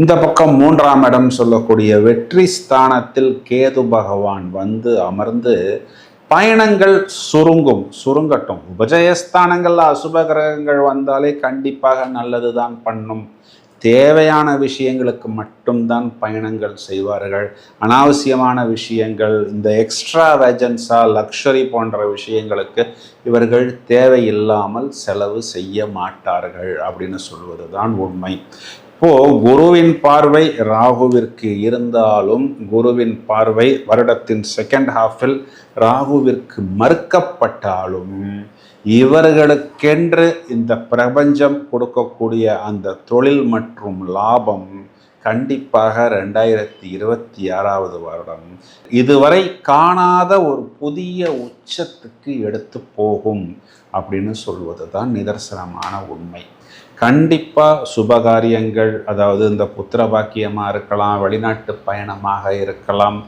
இந்த பக்கம் மூன்றாம் இடம் சொல்லக்கூடிய வெற்றி ஸ்தானத்தில் கேது பகவான் வந்து அமர்ந்து பயணங்கள் சுருங்கும் சுருங்கட்டும். உபஜயஸ்தானங்கள்ல அசுப கிரகங்கள் வந்தாலே கண்டிப்பாக நல்லது தான் பண்ணும். தேவையான விஷயங்களுக்கு மட்டும்தான் பயணங்கள் செய்வார்கள். அனாவசியமான விஷயங்கள் இந்த எக்ஸ்ட்ரா வேஜன்ஸா லக்ஷரி போன்ற விஷயங்களுக்கு இவர்கள் தேவையில்லாமல் செலவு செய்ய மாட்டார்கள் அப்படின்னு சொல்வது தான் உண்மை. இப்போ குருவின் பார்வை ராகுவிற்கு இருந்தாலும் குருவின் பார்வை வருடத்தின் செகண்ட் ஹாஃபில் ராகுவிற்கு மறுக்கப்பட்டாலும் இவர்களுக்கென்று இந்த பிரபஞ்சம் கொடுக்கக்கூடிய அந்த தொழில் மற்றும் லாபம் கண்டிப்பாக ரெண்டாயிரத்தி இருபத்தி ஆறாவது வருடம் இதுவரை காணாத ஒரு புதிய உச்சத்துக்கு எடுத்து போகும் அப்படின்னு சொல்வது தான் நிதர்சனமான உண்மை. கண்டிப்பாக சுபகாரியங்கள் அதாவது இந்த புத்திர பாக்கியமாக இருக்கலாம் வெளிநாட்டு பயணமாக இருக்கலாம்